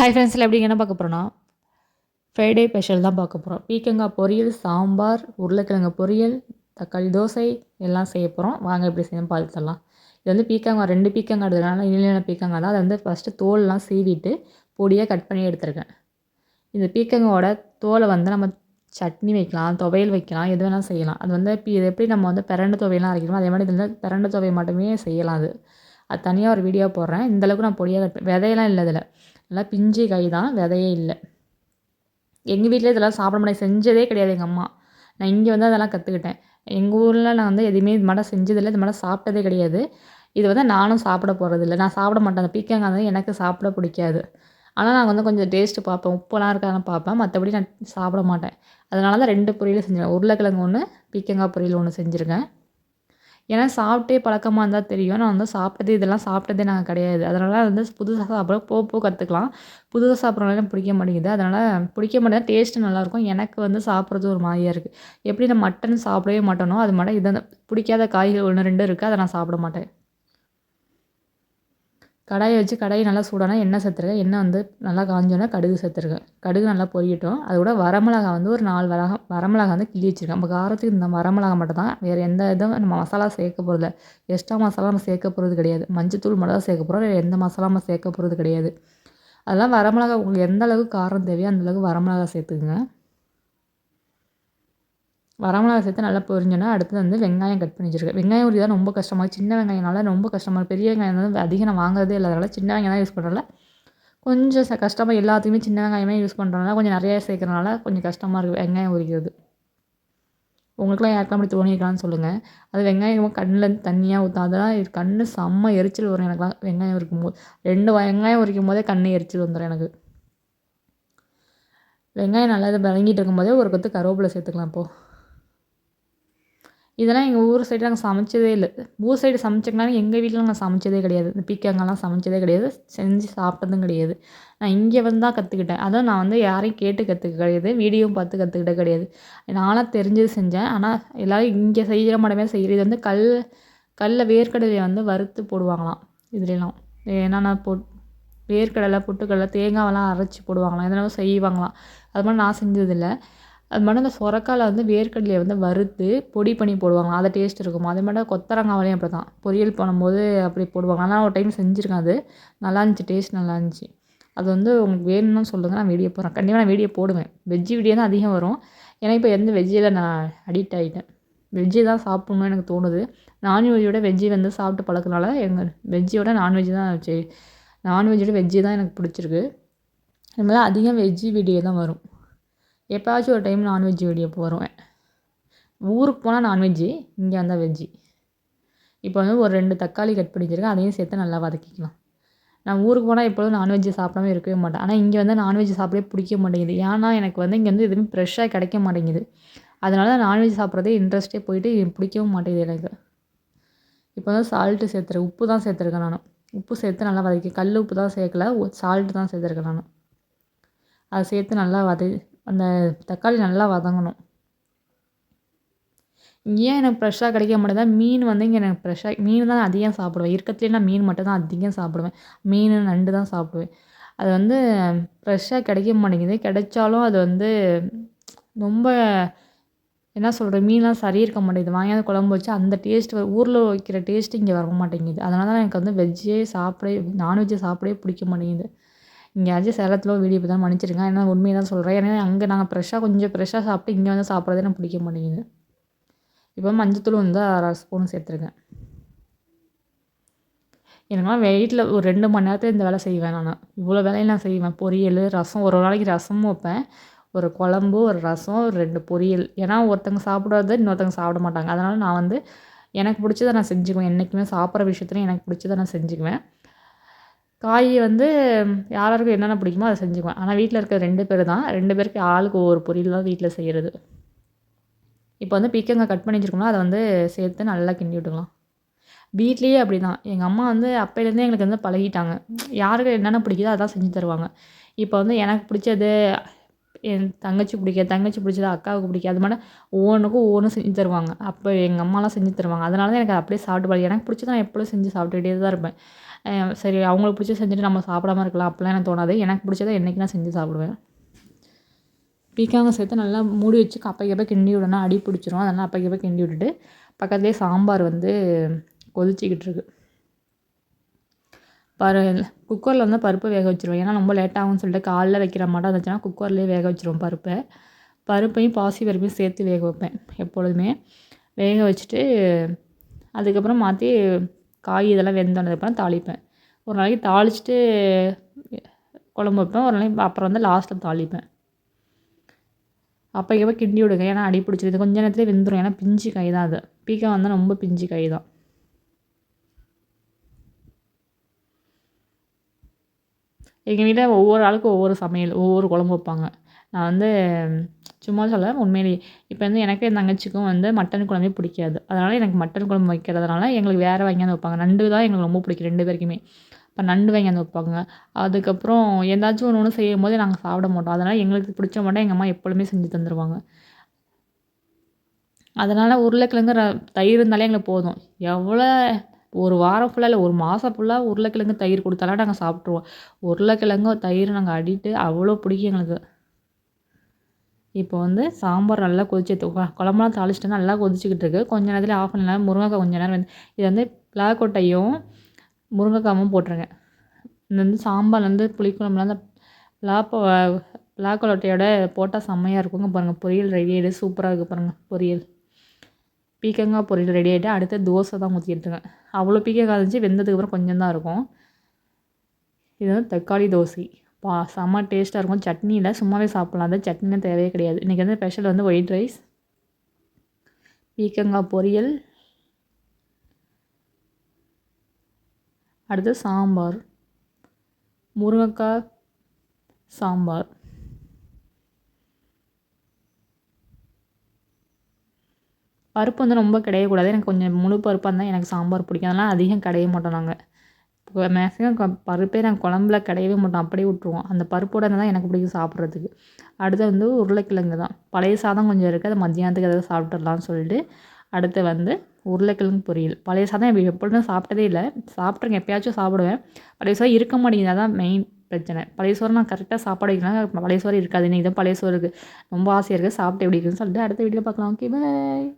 Hi ஃப்ரெண்ட்ஸில் எப்படி என்ன பார்க்க போகிறோன்னா ஃப்ரைடே ஸ்பெஷல் தான் பார்க்க போகிறோம் பீக்கங்காய் பொரியல் சாம்பார் உருளைக்கிழங்கு பொரியல் தக்காளி தோசை எல்லாம் செய்ய போகிறோம் வாங்க எப்படி செய்யணும் பார்த்துடலாம் இது வந்து பீக்கங்காய் ரெண்டு பீக்கங்காய் எடுத்ததுனால இல்லைனா பீக்கங்காய் தான். அதை வந்து ஃபஸ்ட்டு தோல்லாம் சீவிட்டு பொடியாக கட் பண்ணி எடுத்துருக்கேன். இந்த பீக்கங்காயோட தோலை வந்து நம்ம சட்னி வைக்கலாம் துவையல் வைக்கலாம் எது வேணால் செய்யலாம். அது வந்து இப்போ இது எப்படி நம்ம வந்து பிறண்டு துவையெல்லாம் அரைக்கிறோமோ அதே மாதிரி இது வந்து பிரண்டு துவையை மட்டுமே செய்யலாம் அது. அது தனியாக ஒரு வீடியோ போடுறேன். இந்தளவுக்கு நான் பொடியாக கட் விதையெல்லாம் இல்லை இதில். நல்லா பிஞ்சு காய் தான் விதையே இல்லை. எங்கள் வீட்டில் இதெல்லாம் சாப்பிட முடியாது செஞ்சதே கிடையாது எங்கள் அம்மா. நான் இங்கே வந்து அதெல்லாம் கற்றுக்கிட்டேன் எங்கள் ஊரில் நான் வந்து எதுவுமே இது மாதிரி செஞ்சதில்லை. இது மாதிரி சாப்பிட்டதே கிடையாது. இது வந்து நானும் சாப்பிட போகிறதில்ல நான் சாப்பிட மாட்டேன். அந்த பீக்கங்காய் வந்து எனக்கு சாப்பிட பிடிக்காது. ஆனால் நான் வந்து கொஞ்சம் டேஸ்ட்டு பார்ப்பேன். உப்பெல்லாம் இருக்கான்னு பார்ப்பேன். மற்றபடி நான் சாப்பிட மாட்டேன். அதனால தான் ரெண்டு பொரியலும் செஞ்சேன் உருளைக்கிழங்கு ஒன்று பீக்கங்காய் பொரியல் ஒன்று செஞ்சுருக்கேன். ஏன்னா சாப்பிட்டே பழக்கமாக இருந்தால் தெரியும். நான் வந்து சாப்பிட்டது இதெல்லாம் சாப்பிட்டதே நாங்கள் கிடையாது. அதனால் வந்து புதுசாக சாப்பிட போக போக கற்றுக்கலாம் புதுசாக சாப்பிட்றதுனால பிடிக்க மாட்டேங்குது. அதனால் பிடிக்க மாட்டேங்குது டேஸ்ட்டு நல்லாயிருக்கும். எனக்கு வந்து சாப்பிட்றது ஒரு மாதிரியாக இருக்குது எப்படி நான் மட்டன் சாப்பிடவே மாட்டேனோ அது மாதிரி இதை பிடிக்காத காய்கள் ஒன்று ரெண்டு இருக்குது அதை நான் சாப்பிட மாட்டேன். கடாயை வச்சு கடாயை நல்லா சூடானா எண்ணெய் சேர்த்துருக்கேன் எண்ணெய் வந்து நல்லா காஞ்சோன்னா கடுகு சேர்த்துருக்கேன் கடுகு நல்லா பொரியட்டும். அதோட வரமிளகா வந்து ஒரு நாலு வரக வரமிளகா வந்து கிள்ளி வச்சுருக்கேன். நம்ம காரத்துக்கு இந்த வரமிளகா மட்டும் தான் வேறு எந்த இதுவும் நம்ம மசாலா சேர்க்க போகிறதில்ல எக்ஸ்ட்ரா மசாலா நம்ம சேர்க்க போகிறது கிடையாது. மஞ்சத்தூள் மட்டும் தான் சேர்க்க போகிறோம் வேறு எந்த மசாலா நம்ம சேர்க்க போகிறது கிடையாது. அதெல்லாம் வரமிளகா உங்களுக்கு எந்த அளவுக்கு காரம் தேவையோ அந்தளவுக்கு வரமிளகா சேர்த்துக்குங்க. வரமிளகா சேர்த்து நல்லா பொரிஞ்சோன்னா அடுத்து வந்து வெங்காயம் கட் பண்ணி வச்சுருக்கேன். வெங்காயம் உரி தான் ரொம்ப கஷ்டமாக சின்ன வெங்காயம்னால ரொம்ப கஷ்டமாக பெரிய வெங்காயம் வந்து அதிகம் நான் வாங்குறதே இல்லாதனால சின்ன வெங்காயம் தான் யூஸ் பண்ணுறதுல கொஞ்சம் ச கஷ்டமாக எல்லாத்துக்குமே சின்ன வெங்காயமே யூஸ் பண்ணுறதுனால கொஞ்சம் நிறையா சேர்க்குறனால கொஞ்சம் கஷ்டமாக இருக்குது வெங்காயம் உரிக்கிறது. உங்களுக்குலாம் யாருக்கெல்லாம் அப்படி தோணியிருக்கலாம்னு சொல்லுங்கள் அது வெங்காயம் கண்ணில் தண்ணியாக ஊற்றும் அதெல்லாம் கண் செம்ம எரிச்சல் வரும் எனக்குலாம் வெங்காயம் உரிக்கும் போது ரெண்டு வெங்காயம் உரிக்கும் போதே கண்ணு எரிச்சல் வந்துடும் எனக்கு. வெங்காயம் நல்லா இதை வதங்கிட்டு இருக்கும்போதே ஒரு கொத்து கருவேப்பிலை சேர்த்துக்கலாம் இப்போது இதெல்லாம் எங்கள் ஊர் சைடு நாங்கள் சமைச்சதே இல்லை. ஊர் சைடு சமைச்சிங்கனாலும் எங்கள் வீட்டில் நான் சமைச்சதே கிடையாது. இந்த பீக்கங்கெல்லாம் சமைச்சதே கிடையாது. செஞ்சு சாப்பிட்டதும் கிடையாது. நான் இங்கே வந்து தான் கற்றுக்கிட்டேன் அதான் நான் வந்து யாரையும் கேட்டு கற்றுக்க கிடையாது. வீடியோவும் பார்த்து கற்றுக்கிட்ட கிடையாது. நானாக தெரிஞ்சது செஞ்சேன். ஆனால் எல்லோரும் இங்கே செய்கிற மாட்டமே செய்கிறது வந்து கல் கல்லில் வேர்க்கடலையை வந்து வறுத்து போடுவாங்களாம் இதுலலாம். என்னென்ன போ வேர்க்கடலை பொட்டுக்கடலை தேங்காவெல்லாம் அரைச்சி போடுவாங்களாம். இதெல்லாம் செய்வாங்களாம். அது மாதிரி நான் செஞ்சதில்லை. அது மட்டும் அந்த சொரக்காயில் வந்து வேர்க்கடலையை வந்து வறுத்து பொடி பண்ணி போடுவாங்க. அதை டேஸ்ட் இருக்கும். அதே மாதிரி கொத்தரங்காவிலையும் அப்படி தான் பொரியல் பண்ணும்போது அப்படி போடுவாங்க. ஆனால் ஒரு டைம் செஞ்சுருக்கேன் அது. நல்லா இருந்துச்சு. டேஸ்ட் நல்லா இருந்துச்சு. அது வந்து உங்களுக்கு வேணும்னு சொல்லுங்கள் நான் வீடியோ போடுறேன். கண்டிப்பாக நான் வீடியோ போடுவேன். வெஜ்ஜு வீடியோ தான் அதிகம் வரும். ஏன்னா இப்போ எந்த வெஜ்ஜில் நான் அடிக்ட் ஆகிட்டேன் வெஜ்ஜு தான் சாப்பிட்ணுன்னு எனக்கு தோணுது. நான்வெஜ்ஜோட வெஜ்ஜி வந்து சாப்பிட்டு பழக்கனால எங்கள் வெஜ்ஜியோட நான்வெஜ் தான் சரி. நான்வெஜ்ஜோட வெஜ்ஜி தான் எனக்கு பிடிச்சிருக்கு. இது மாதிரி அதிகம் வெஜ்ஜி வீடியோ தான் வரும். எப்போயாச்சும் ஒரு டைம் நான்வெஜ் வீடியோ போடுவேன். ஊருக்கு போனால் நான்வெஜ்ஜி இங்கே வந்தால் வெஜ்ஜி இப்போ வந்து ஒரு ரெண்டு தக்காளி கட் பண்ணி வச்சுருக்கேன் அதையும் சேர்த்து நல்லா வதக்கிக்கலாம். நான் ஊருக்கு போனால் எப்பொழுதும் நான்வெஜ்ஜு சாப்பிடாம இருக்கவே மாட்டேன். ஆனால் இங்கே வந்து நான்வெஜ் சாப்பிடவே பிடிக்க மாட்டேங்குது. ஏன்னா எனக்கு வந்து இங்கே வந்து எதுவுமே ஃப்ரெஷ்ஷாக கிடைக்க மாட்டேங்குது. அதனால தான் நான்வெஜ் சாப்பிட்றதே இன்ட்ரெஸ்ட்டே போயிட்டு பிடிக்கவும் மாட்டேங்குது எனக்கு. இப்போ வந்து சால்ட்டு சேர்த்துருக்கேன். உப்பு தான் சேர்த்துருக்கேன் நான். உப்பு சேர்த்து நல்லா வதக்கி கல் உப்பு தான் சேர்க்கல சால்ட்டு தான் சேர்த்துருக்கேன் நான். அதை சேர்த்து நல்லா வத அந்த தக்காளி நல்லா வதங்கணும். ஏன் எனக்கு ஃப்ரெஷ்ஷாக கிடைக்க மாட்டேதா மீன் வந்து இங்கே எனக்கு ஃப்ரெஷ்ஷாக மீன் தான் அதிகம் சாப்பிடுவேன். இருக்கிறதுலே நான் மீன் மட்டும் தான் அதிகம் சாப்பிடுவேன். மீன் நண்டு தான் சாப்பிடுவேன். அது வந்து ஃப்ரெஷ்ஷாக கிடைக்க மாட்டேங்குது. கிடைச்சாலும் அது வந்து ரொம்ப என்ன சொல்கிறது மீன்லாம் சரி இருக்க மாட்டேங்குது. வாங்கியாத குழம்பு வச்சு அந்த டேஸ்ட் ஊரில் வைக்கிற டேஸ்ட்டு இங்கே வர மாட்டேங்குது அதனால தான் எனக்கு வந்து வெஜ்ஜே சாப்பிடவே நான்வெஜ்ஜை சாப்பிடவே பிடிக்க மாட்டேங்குது. எங்கேயாச்சும் சேலத்தில் வீடியோ இப்போ தான் மன்னிச்சிருங்க ஏன்னா உண்மையை தான் சொல்கிறேன் ஏன்னா அங்கே நாங்கள் ஃப்ரெஷ்ஷாக கொஞ்சம் ஃப்ரெஷ்ஷாக சாப்பிட்டு இங்கே வந்து சாப்பிட்றதே எனக்கு பிடிக்க மாட்டேங்குது. இப்போ மஞ்சத்தூள் வந்து அரை ஸ்பூன் சேர்த்துருக்கேன் எனக்குலாம் வீட்டில் ஒரு ரெண்டு மணி நேரத்தில் இந்த வேலை செய்வேன் நான். இவ்வளோ வேலையும் நான் செய்வேன். பொரியல் ரசம் ஒரு நாளைக்கு ரசமும் வைப்பேன். ஒரு குழம்பு ஒரு ரசம் ஒரு ரெண்டு பொரியல். ஏன்னா ஒருத்தங்க சாப்பிடாத இன்னொருத்தங்க சாப்பிட மாட்டாங்க. அதனால் நான் வந்து எனக்கு பிடிச்சதை நான் செஞ்சுக்குவேன். என்றைக்குமே சாப்பிட்ற விஷயத்துலையும் எனக்கு பிடிச்சதை நான் செஞ்சுக்குவேன். காய் வந்து யாராருக்கு என்னென்ன பிடிக்குமோ அதை செஞ்சுக்குவேன். ஆனால் வீட்டில் இருக்கிற ரெண்டு பேர் தான் ரெண்டு பேருக்கு ஆளுக்கு ஒவ்வொரு பொரியல் தான் வீட்டில் செய்கிறது இப்போ வந்து பீக்கங்காய் கட் பண்ணி வச்சுருக்கோம்னா அதை வந்து சேர்த்து நல்லா கிண்டி விட்டுக்கலாம். வீட்லேயே அப்படி தான் எங்கள் அம்மா வந்து அப்போலேருந்தே எங்களுக்கு வந்து பழகிட்டாங்க. யாருக்கு என்னென்ன பிடிக்குதோ அதான் செஞ்சு தருவாங்க. இப்போ வந்து எனக்கு பிடிச்சது என் தங்கச்சி பிடிக்காது தங்கச்சி பிடிச்சது அக்காவுக்கு பிடிக்காது. அது மாதிரி ஒவ்வொன்றுக்கும் ஒவ்வொன்றும் செஞ்சு தருவாங்க. அப்போ எங்கள் அம்மாலாம் செஞ்சு தருவாங்க. அதனால தான் எனக்கு அப்படியே சாப்பிட்டு பழகி. எனக்கு பிடிச்சது நான் எப்பளும் செஞ்சு சாப்பிட்டுக்கிட்டே தான் இருப்பேன். சரி அவங்களுக்கு பிடிச்ச செஞ்சுட்டு நம்ம சாப்பிடாம இருக்கலாம். அப்படிலாம் எனக்கு தோணாது. எனக்கு பிடிச்சத என்றைக்கு நான் செஞ்சு சாப்பிடுவேன். பீக்காங்க சேர்த்து நல்லா மூடி வச்சு அப்பைக்கப்போ கிண்டி விடணும். அடி பிடிச்சிரும். அதனால் அப்பைக்கப்போ கிண்டி விட்டுட்டு பக்கத்துலேயே சாம்பார் வந்து கொதிச்சிக்கிட்டு இருக்கு. பரு குக்கரில் வந்து பருப்பு வேக வச்சுருவேன் ஏன்னா ரொம்ப லேட் ஆகும்னு சொல்லிட்டு காலைல வைக்கிற மாட்டம். இருந்துச்சுன்னா குக்கர்லேயே வேக வச்சுருவோம் பருப்பை. பருப்பையும் பாசி பருப்பையும் சேர்த்து வேக வைப்பேன் எப்பொழுதுமே. வேக வச்சுட்டு அதுக்கப்புறம் மாற்றி காய் இதெல்லாம் வெந்தோனதுக்கப்புறம் தாளிப்பேன். ஒரு நாளைக்கு தாளிச்சிட்டு குழம்பு வைப்பேன். ஒரு நாளைக்கு அப்புறம் வந்து லாஸ்ட்டில் தாளிப்பேன். அப்போ கிண்டி விடுங்க. ஏன்னா அடி பிடிச்சிருது. கொஞ்ச நேரத்துலேயே வெந்துடும் ஏன்னா பிஞ்சு காய் தான் அது. பீக்கா வந்தால் ரொம்ப பிஞ்சு காய் தான். எங்கள் வீட்டில் ஒவ்வொரு ஆளுக்கும் ஒவ்வொரு சமையல் ஒவ்வொரு குழம்பு வைப்பாங்க. நான் வந்து சும்மா சொல்ல உண்மையிலேயே இப்போ வந்து எனக்கு என் தங்கச்சிக்கும் வந்து மட்டன் குழம்பே பிடிக்காது. அதனால் எனக்கு மட்டன் குழம்பு வைக்கிறதுனால எங்களுக்கு வேறு வாங்கியாந்து வைப்பாங்க. நண்டு தான் எங்களுக்கு ரொம்ப பிடிக்கும் ரெண்டு பேருக்குமே. இப்போ நண்டு வாங்கியாந்து வைப்பாங்க. அதுக்கப்புறம் ஏதாச்சும் ஒன்று ஒன்று செய்யும் போது நாங்கள் சாப்பிட மாட்டோம். அதனால் எங்களுக்கு பிடிச்ச மட்டும் எங்கள் அம்மா எப்பொழுதுமே செஞ்சு தந்துடுவாங்க அதனால் உருளைக்கிழங்கு ர தயிர் இருந்தாலே எங்களுக்கு போதும். எவ்வளோ ஒரு வாரம் ஃபுல்லாக இல்லை ஒரு மாதம் ஃபுல்லாக உருளைக்கிழங்கு தயிர் கொடுத்தாலும் நாங்கள் சாப்பிட்ருவோம் உருளைக்கிழங்கு தயிர் நாங்கள் அடிட்டு அவ்வளோ பிடிக்கும் எங்களுக்கு. இப்போ வந்து சாம்பார் நல்லா கொதிச்சு குழம்புலாம் தாளிச்சிட்டு நல்லா கொதிச்சுக்கிட்டு இருக்குது கொஞ்ச நேரத்தில் ஆஃப் பண்ணலாம் முருங்கைக்காய் கொஞ்ச நேரம் வந்து இது வந்து பிளாக்கொட்டையும் முருங்கைக்காவும் போட்டுருங்க. இது வந்து சாம்பார் வந்து புளிக்குழம்புலாம் அந்த லாப்ப பிளாக்கொட்டையோட போட்டால் செம்மையாக இருக்குங்க பாருங்கள் பொரியல் ரெடி ஆகிடு சூப்பராக இருக்குது பாருங்கள் பொரியல். பீக்கங்காய் பொரியல் ரெடி ஆகிட்டு அடுத்து தோசை தான் ஊற்றிட்டுருக்கேன் அவ்வளோ பீக்கங்காய் இருந்துச்சு வெந்ததுக்கப்புறம் கொஞ்சம் தான் இருக்கும். இது வந்து தக்காளி தோசை. பா செம்ம டேஸ்ட்டாக இருக்கும். சட்னியில் சும்மாவே சாப்பிட்லாம். அந்த சட்னியும் தேவையே கிடையாது. இன்றைக்கி வந்து ஸ்பெஷல் வந்து ஒயிட் ரைஸ் பீக்கங்காய் பொரியல் அடுத்து சாம்பார் முருங்கைக்காய் சாம்பார். பருப்பு வந்து ரொம்ப கிடையக்கூடாது. எனக்கு கொஞ்சம் முழு பருப்பாக இருந்தால் எனக்கு சாம்பார் பிடிக்கும். அதெல்லாம் அதிகம் கடைய மாட்டோம் நாங்கள் மேக்ஸிமம் பருப்பே நாங்கள் குழம்புல கடையவே மாட்டோம். அப்படியே விட்ருவோம் அந்த பருப்போட தான் எனக்கு பிடிக்கும் சாப்பிட்றதுக்கு. அடுத்து வந்து உருளைக்கிழங்கு தான். பழைய சாதம் கொஞ்சம் இருக்குது அதை மத்தியானத்துக்கு ஏதாவது சாப்பிட்றலான்னு சொல்லிட்டு அடுத்து வந்து உருளைக்கிழங்கு பொரியல். பழைய சாதம் எப்பொழுதும் சாப்பிட்டதே இல்லை. சாப்பிட்ருங்க எப்பயாச்சும் சாப்பிடுவேன். பழைய சாதம் இருக்க மாட்டேங்குது. அதான் மெயின் பிரச்சனை. பழைய சோறு நான் கரெக்டாக சாப்பாடு வைக்கலாம் பழைய சோறு இருக்காது. இன்றைக்கி தான் பழைய சோறு இருக்குது ரொம்ப ஆசையாக இருக்குது சாப்பிட்டு எப்படி இருக்குன்னு சொல்லிட்டு அடுத்த வீட்டில் பார்க்கலாம். Okay bye